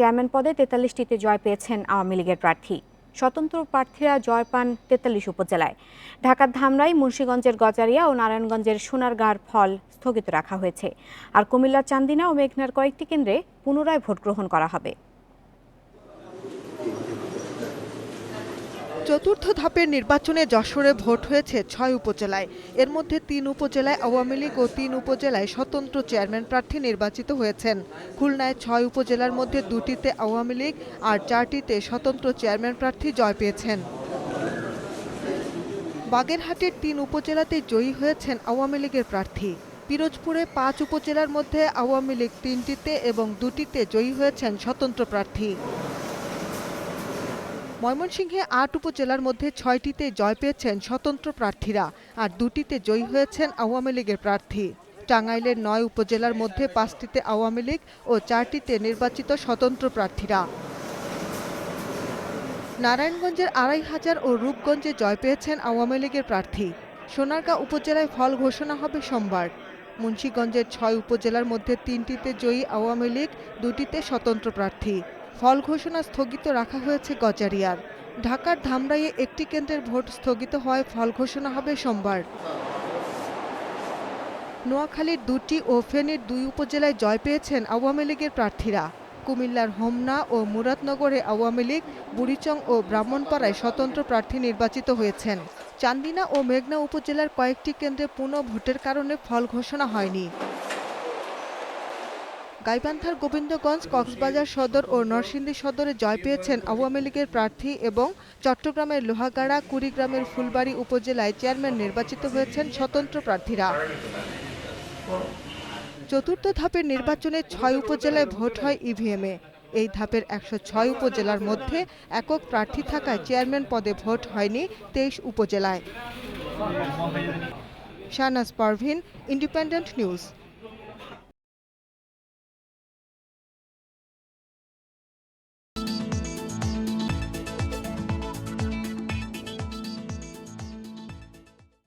Chairman পদে তেতাল্লিশটিতে জয় পেয়েছেন আওয়ামী লীগের প্রার্থী। স্বতন্ত্র প্রার্থীরা জয় পান তেতাল্লিশ উপজেলায়। ঢাকার ধামরাই, মুন্সীগঞ্জের গজারিয়া ও নারায়ণগঞ্জের সোনারগাঁর ফল স্থগিত রাখা হয়েছে। আর কুমিল্লার চান্দিনা ও মেঘনার কয়েকটি কেন্দ্রে পুনরায় ভোট গ্রহণ করা হবে। চতুর্থ ধাপের নির্বাচনে যশোরে ভোট হয়েছে ছয় উপজেলায়। এর মধ্যে তিন উপজেলায় আওয়ামী লীগ ও তিন উপজেলায় স্বতন্ত্র চেয়ারম্যান প্রার্থী নির্বাচিত হয়েছেন। খুলনায় ছয় উপজেলার মধ্যে দুটিতে আওয়ামী লীগ আর চারটিতে স্বতন্ত্র চেয়ারম্যান প্রার্থী জয় পেয়েছেন। বাগেরহাটের তিন উপজেলাতে জয়ী হয়েছেন আওয়ামী লীগের প্রার্থী। পিরোজপুরে পাঁচ উপজেলার মধ্যে আওয়ামী লীগ তিনটিতে এবং দুটিতে জয়ী হয়েছেন স্বতন্ত্র প্রার্থী। ময়মনসিংহে আট উপজেলার মধ্যে ছয়টিতে জয় পেয়েছেন স্বতন্ত্র প্রার্থীরা আর দুটিতে জয়ী হয়েছেন আওয়ামী লীগের প্রার্থী। টাঙ্গাইলের নয় উপজেলার মধ্যে পাঁচটিতে আওয়ামী লীগ ও চারটিতে নির্বাচিত স্বতন্ত্র প্রার্থীরা। নারায়ণগঞ্জের আড়াই হাজার ও রূপগঞ্জে জয় পেয়েছেন আওয়ামী লীগের প্রার্থী। সোনারগাঁ উপজেলায় ফল ঘোষণা হবে সোমবার। মুন্সীগঞ্জের ছয় উপজেলার মধ্যে তিনটিতে জয়ী আওয়ামী লীগ, দুটিতে স্বতন্ত্র প্রার্থী। ফল ঘোষণা স্থগিত রাখা হয়েছে গজারিয়ার। ঢাকার ধামরাইয়ে একটি কেন্দ্রের ভোট স্থগিত হওয়ায় ফল ঘোষণা হবে সোমবার। নোয়াখালীর দুটি ও ফেনীর দুই উপজেলায় জয় পেয়েছেন আওয়ামী লীগের প্রার্থীরা। কুমিল্লার হোমনা ও মুরাদনগরে আওয়ামী লীগ, বুড়িচং ও ব্রাহ্মণপাড়ায় স্বতন্ত্র প্রার্থী নির্বাচিত হয়েছেন। চান্দিনা ও মেঘনা উপজেলার কয়েকটি কেন্দ্রে পুনঃ ভোটের কারণে ফল ঘোষণা হয়নি। গাইবান্ধার গোবিন্দগঞ্জ কক্সবাজার সদর ও নরসিংদী সদরে জয় পেয়েছেন আওয়ামী লীগের প্রার্থী এবং চট্টগ্রামের লোহাগাড়া, কুড়িগ্রামের ফুলবাড়ি উপজেলায় চেয়ারম্যান নির্বাচিত হয়েছেন স্বতন্ত্র প্রার্থীরা। চতুর্থ ধাপের নির্বাচনে ছয় উপজেলায় ভোট হয় ইভিএমে এই ধাপের একশো ছয় উপজেলার মধ্যে একক প্রার্থী থাকায় চেয়ারম্যান পদে ভোট হয়নি তেইশ উপজেলায়। Shahnaz Parvin, independent news.